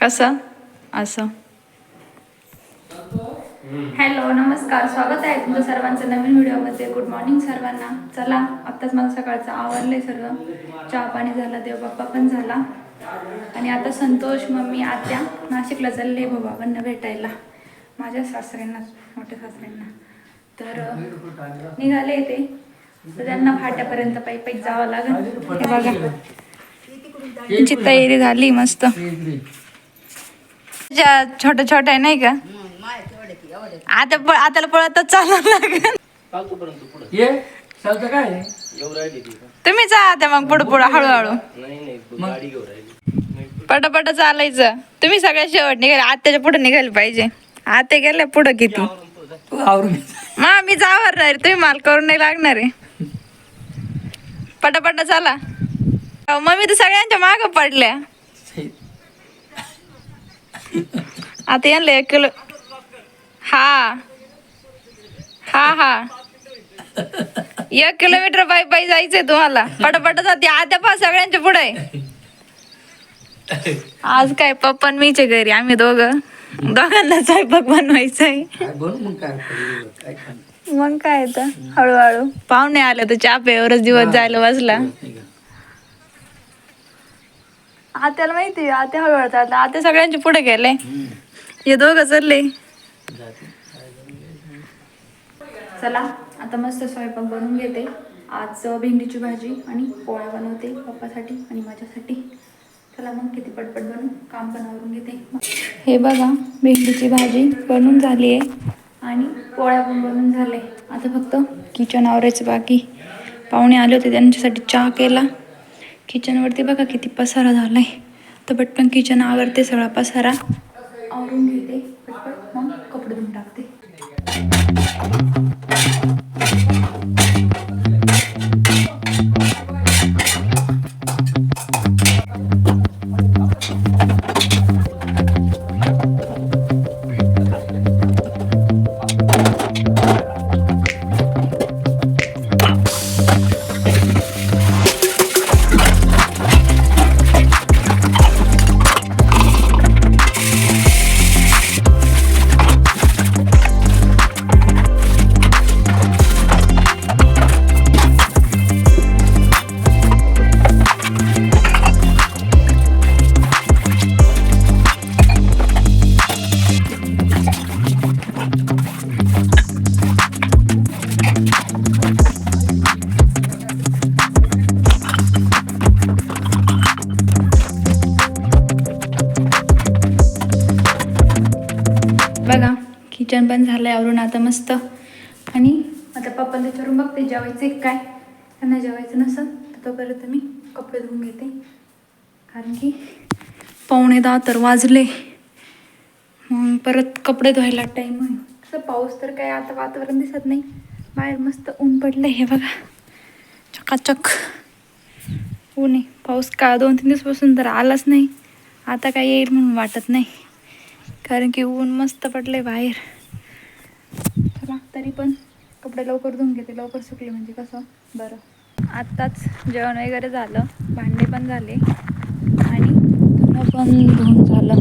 कसं असं. हॅलो नमस्कार. स्वागत आहे तुमचं सर्वांचं नवीन व्हिडिओमध्ये. गुड मॉर्निंग सर्वांना. चला आत्ताच मला सकाळचं आवरलंय सर्व चहा पाणी झालं देवबाप्पा पण झाला. आणि आता संतोष मम्मी आत्या नाशिकला चालले बाबांना भेटायला. माझ्या सासऱ्यांना मोठ्या सासऱ्यांना. तर निघाले ते. तर त्यांना फाट्यापर्यंत पायी पायी जावं लागेल. हे बघा. त्यांची तयारी झाली मस्त. ज्या छोट्या छोट्या नाही का? आता प- आताला पळतच चालावं लागेल. ये चालतं काय? तुम्ही जा आता मग पुढं पुढं हळूहळू. पटापट चालायचं. तुम्ही सगळ्या शेवट निघाले आत्याच्या पुढे निघायला पाहिजे. आत्या गेल्या पुढं किती तू. आवरून घे. मा मी जावरणार आहे, तुम्ही माल करून नाही लागणार आहे. पटापट चाला. अहो, मम्मी तर सगळ्यांच्या माग पडल्या. आता यांना एक किलो हा हा हा एक किलोमीटर पायी पायी जायचंय तुम्हाला पटापट जाते आता पा सगळ्यांच्या पुढे आज काय पप्पा मीचे घरी आम्ही दोघं दोघांना स्वयंपाक बनवायचंय मग काय तर हळूहळू पाहुणे आले तर चहा एवढंच दिवस जायला वाजला आत्याला माहिती आत्या हळूहळू आता आत्या सगळ्यांचे पुढे गेले. हे दोघं चालले. चला आता मस्त स्वयंपाक बनवून घेते. आज भेंडीची भाजी आणि पोळ्या बनवते पप्पासाठी आणि माझ्यासाठी. चला मग किती पटपट बनवून काम पण घेते. हे बघा भेंडीची भाजी बनवून झाली आहे आणि पोळ्या पण बनवून झाले आता फक्त किचन आवरायचं बाकी. पाहुणे आले होते त्यांच्यासाठी चहा केला. किचनवरती बघा किती पसारा झाला आहे तर पटकन किचन आवरते सगळा पसारा आवरून घेते. पटपट मग कपडे धुवून टाकते. झालं आवरून आता मस्त. आणि आता पप्पा त्याच्यावरून बघते जेवायचं आहे काय. त्यांना जेवायचं नसेल तर तोपर्यंत मी कपडे धुवून घेते. कारण की पावणे दहा तर वाजले. मग परत कपडे धुवायला टाईम होईल कसं पाऊस तर काय आता वातावरण दिसत नाही. बाहेर मस्त ऊन पडलं हे बघा. चकाचक. ऊन आहे. पाऊस का दोन तीन दिवसपासून तर आलाच नाही. आता काय येईल म्हणून वाटत नाही. कारण की ऊन मस्त पडले बाहेर. चला तरी पण कपडे लवकर धुवून घेते लवकर सुकले म्हणजे कसं? बरं. आत्ताच जेवण वगैरे झालं भांडे पण झाले आणि धुणं पण धुवून झालं.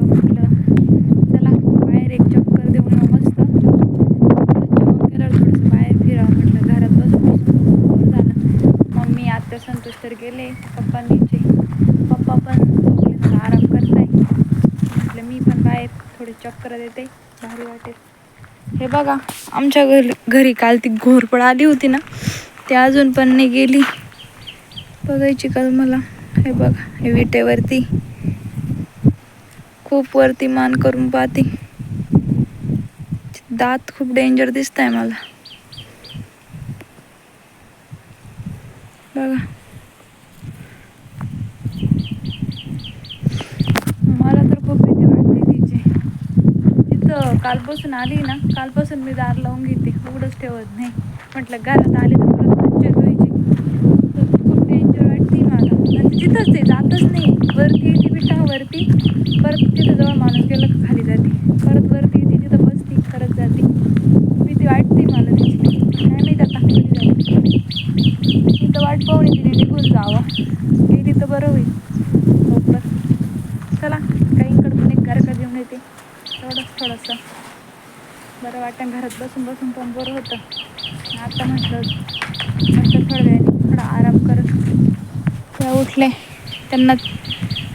म्हटलं चला बाहेर एक चक्कर देऊन येऊ मस्त. जेवण केल्यावर थोडंसं बाहेर फिरावं म्हटलं घरात बसून झालं. मम्मी आत्या संतोष तर गेले पप्पांनीचे पप्पा पण झोपले तर आराम करताय. म्हटलं मी पण बाहेर थोडी चक्कर देते भारी वाटेल. हे बघा आमच्या घरी घरी काल ती घोरपड आली होती ना ती अजून पण नाही गेली. बघायची काल मला. हे बघा हे विटेवरती. खूप वरती मान करून पाहते. दात खूप डेंजर दिसत आहे मला. बघा मला तर खूप भीती वाटते तिची तिथं कालपासून आली ना कालपासून मी दार लावून घेते उघडच ठेवत नाही. म्हटलं घरात आले तर परत पंचायत व्हायची तर खूप डेंजर वाटते मला. आणि तिथंच ते जातच नाही. वरती येते बिटा वरती परत तिथं जवळ माणूस गेला खाली जाते. परत वरती येते तिथं बसते परत जाते. मी ती वाटते मला तिची. काय माहीत आता कधी जाते. तिथं वाट पाहून तिने निघून जावं. गेली तर बरं होईल. हो, लवकर चला काही इकडून पण एक गारका घेऊन येते. एवढंच थोडंसं. बरं वाटतं घरात बसून बसून पण बरं होतं. आता म्हटलं नंतर थोड्या वेळाने थोडा आराम करत त्या उठले. त्यांना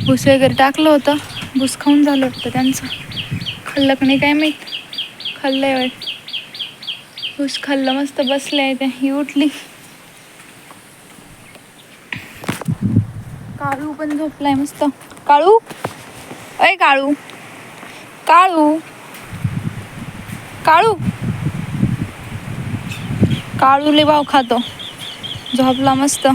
भूस वगैरे टाकलं होतं. भूस खाऊन झालं होतं त्यांचं. खाल्लं का नाही काय माहीत. खाल्लंय वाट भूस खाल्लं मस्त बसले आहे ते. ही उठली. काळू पण झोपलाय मस्त. काळू? अय काळू. काळू. काळू. काळूले भाव खातो. झोपला मस्त.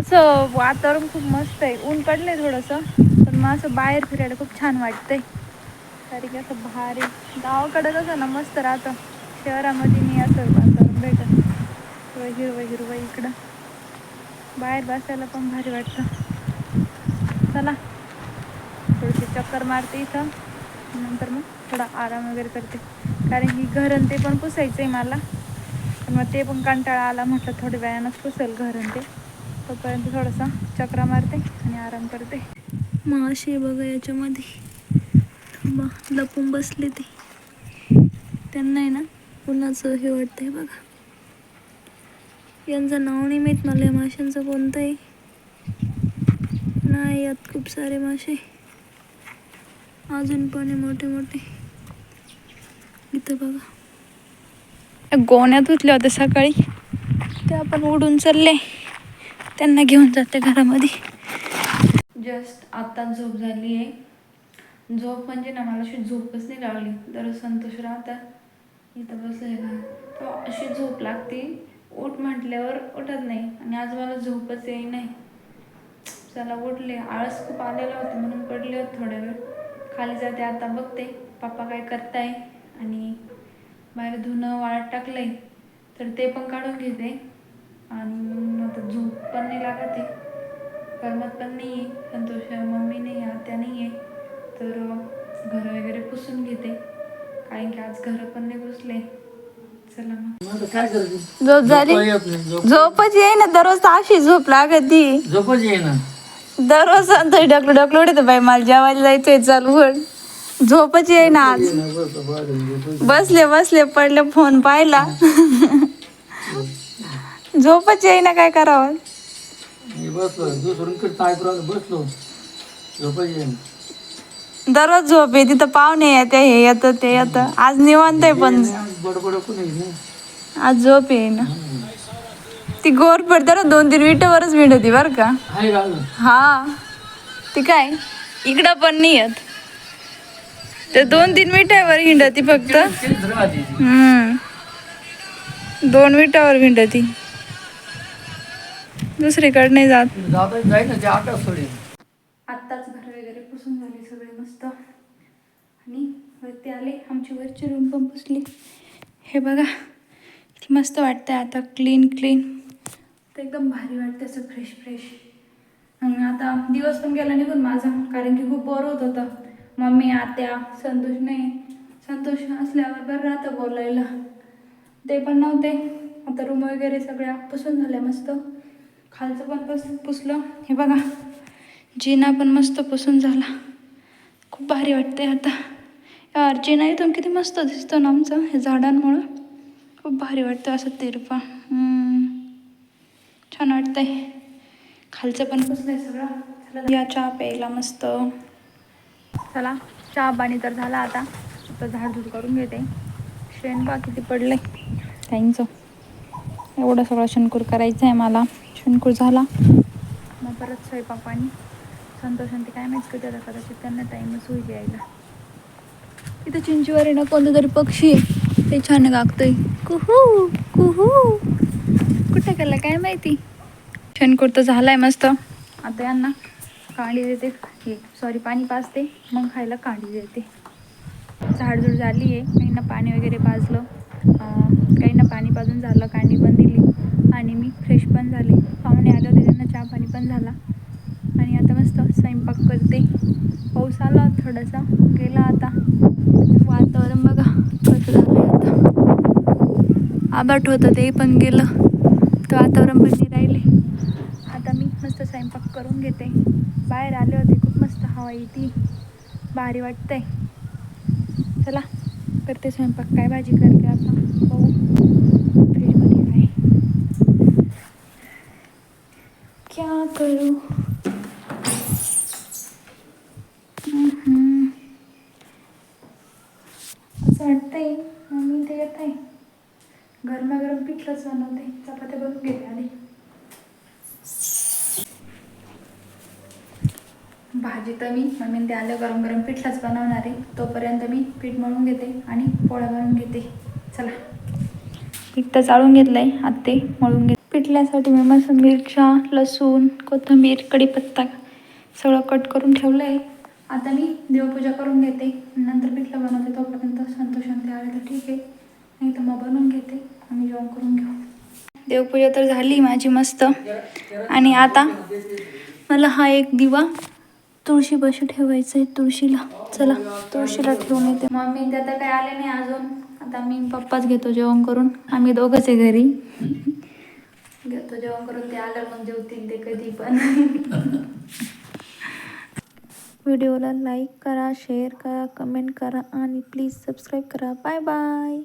असं वातावरण खूप मस्त आहे. ऊन पडलंय थोडंसं पण मग असं बाहेर फिरायला खूप छान वाटतंय. तरी की असं भारी. गावाकडे कसं ना मस्त राहतं. शहरामध्ये मी असं वातावरण भेटत. हिरवं हिरवं हिरवं इकडं बाहेर बसायला पण भारी वाटतं. चला. थोडीशी चक्कर मारते इथं. नंतर मग थोडा आराम वगैरे करते. कारण की घर ते पण पुसायचं आहे मला. पण मग ते पण कंटाळा आला म्हटलं थोड्या वेळानंच पुसेल घर ते. तोपर्यंत थोडासा चक्रा मारते आणि आराम करते. मग अशी बघा याच्यामध्ये. लपून बसले ते. त्यांना आहे ना कुणाचं हे वाटतंय बघा. यांचं नाव नाही माहीत मला या माशांचं कोणतं आहे? नाही यात खूप सारे मासे. अजून पण आहे मोठे मोठे. इथं बघा. गोण्यात धुतल्या होत्या सकाळी. त्या पण उडून चालले. त्यांना घेऊन जाते घरामध्ये. जस्ट आता झोप झाली आहे. झोप म्हणजे ना मला अशी झोपच नाही लागली. दररोज संतोष राहतात. इथं बसले का तो अशी झोप लागते. उठ म्हटल्यावर उठत नाही. आणि आज मला झोपच येई नाही चला उठले. आळस खूप आलेला होता म्हणून पडले होते थोड्या वेळ. खाली जाते आता बघते पप्पा काय करताय? आणि बाहेर धुणं वाळत टाकलंय तर ते पण काढून घेते. आणि मग आता झोप पण नाही लागत आहे. करमत पण नाही आहे संतोष मम्मी नाही आहे आत्या नाही आहे. तर घर वगैरे पुसून घेते. कारण की आज घर पण नाही पुसले. चला मग. झोप झाली? झोपच येई ना दररोज अशी झोप लागती. झोपच येईना. दररोज संतोष ढकलू ढकलू उडत बाई मला जेवायला जायचंय चालू पण झोपच येई ना आज. बसले बसले पडले फोन पाहिला. झोपच येई ना काय करावं दररोज झोप आहे तिथं पाहुणे येते हे येतं ते येतं. आज निवांत आहे पण. आज झोप आहे ना? ती गोर पडते ना दोन तीन मिनिटावरच मिनिट होती बरं का? हा. ती काय? इकडं पण नाही येत. ते दोन तीन मिनिटावर हिंडती फक्त. ती. हम्म. दोन मिनिटावर हिंडती. दुसरीकडे नाही जात. जाता जाईल ना ते आकाश सोडेल. आत्ताच घर वगैरे पुसून झाले सगळे मस्त. आणि वरती आले आमची वरची रूम पण पुसली. हे बघा किती मस्त वाटतंय आता. क्लीन क्लीन तर एकदम भारी वाटतं असं फ्रेश फ्रेश आणि आता दिवस पण गेला निघून माझा कारण की खूप बोर होत होतं. मम्मी आत्या संतोष नाही. संतोष असल्यावर बरं राहतं बोलायला. ते पण नव्हते. आता रूम वगैरे सगळ्या पुसून झाल्या मस्त. खालचं पण पुस पुसलं. हे बघा जिना पण मस्त पुसून झाला. खूप भारी वाटते आता. यार जिना इथून किती मस्त दिसतो ना आमचं हे झाडांमुळं. खूप भारी वाटतं असं तिरपा छान वाटतंय. खालचं पण पुसलंय सगळं? या चहा प्यायला मस्त. चला चहा पाणी तर झाला आता. आता झाडझूड करून घेते. शेण बा किती पडलंय. त्यांचं एवढं सगळं शंकूर करायचं आहे मला. शेणकूर झाला. मग परत स्वयंपाक पाणी. संतोष आणि ते काय माहीत कधी आता कदाचित त्यांना टाईमच होईल यायला. इथं चिंचीवर आहे ना कोणतं तरी पक्षी आहे. ते छान गागतंय. कुहू कुहू. कुठे गेला काय माहिती? शनकूर तर झालाय मस्त. आता यांना कांडी देते. हे सॉरी पाणी पाजते. मग खायला कांडी देते. झाडझूड झाली आहे. काहींना पाणी वगैरे पाजलं. काहींना पाणी पाजून झालं कांडी पण दिली. आणि मी फ्रेश पण झाले. पाहुणे आले होते त्यांना चहा पाणी पण झाला. आणि आता मस्त स्वयंपाक करते. पाऊस आला थोडासा. गेला आता. वातावरण बघा कसं झालं आता. आबाट होतं ते पण गेलं. मस्त वातावरण पण राहिले. आता मी मस्त स्वयंपाक करून घेते. बाहेर आले होते खूप मस्त हवा येते. भारी वाटतंय. चला करते स्वयंपाक. काय भाजी करते आता? बघू. फ्रीजमध्ये काय क्या करू हम्म. असं वाटतंय मम्मी ते येत आहे गरमागरम पिठलंच बनवते. चपात्या बनवून घेते आधी. भाजी तर मी मम्मीने ते आलं गरम गरम पिठलाच बनवणार आहे. तोपर्यंत मी पीठ मळून घेते आणि पोळ्या बनवून घेते. चला. पीठ तर चाळून घेतलं आहे आता ते मळून घेते. पिठल्यासाठी मी मस्त मिरच्या लसूण कोथिंबीर कढीपत्ता सगळं कट करून ठेवलं आहे आता मी देवपूजा करून घेते. नंतर पिठलं बनवते तोपर्यंत. संतोष आले तर ठीक आहे. नाही तर मग बनवून घेते. आम्ही जेवण करून घेऊ. देवपूजा तर झाली माझी मस्त. आणि आता मला हा एक दिवा तुळशीपाशी ठेवायचं आहे तुळशीला. चला तुळशीला ठेवून येते. मम्मी ते आता काय आले नाही अजून. आता मी पप्पाच घेतो जेवण करून. आम्ही दोघंच आहे घरी. घेतो जेवण करून. ते आलं मग जेवतील ते कधी पण. व्हिडिओला लाईक करा शेअर करा कमेंट करा आणि प्लीज सबस्क्राईब करा. Bye bye.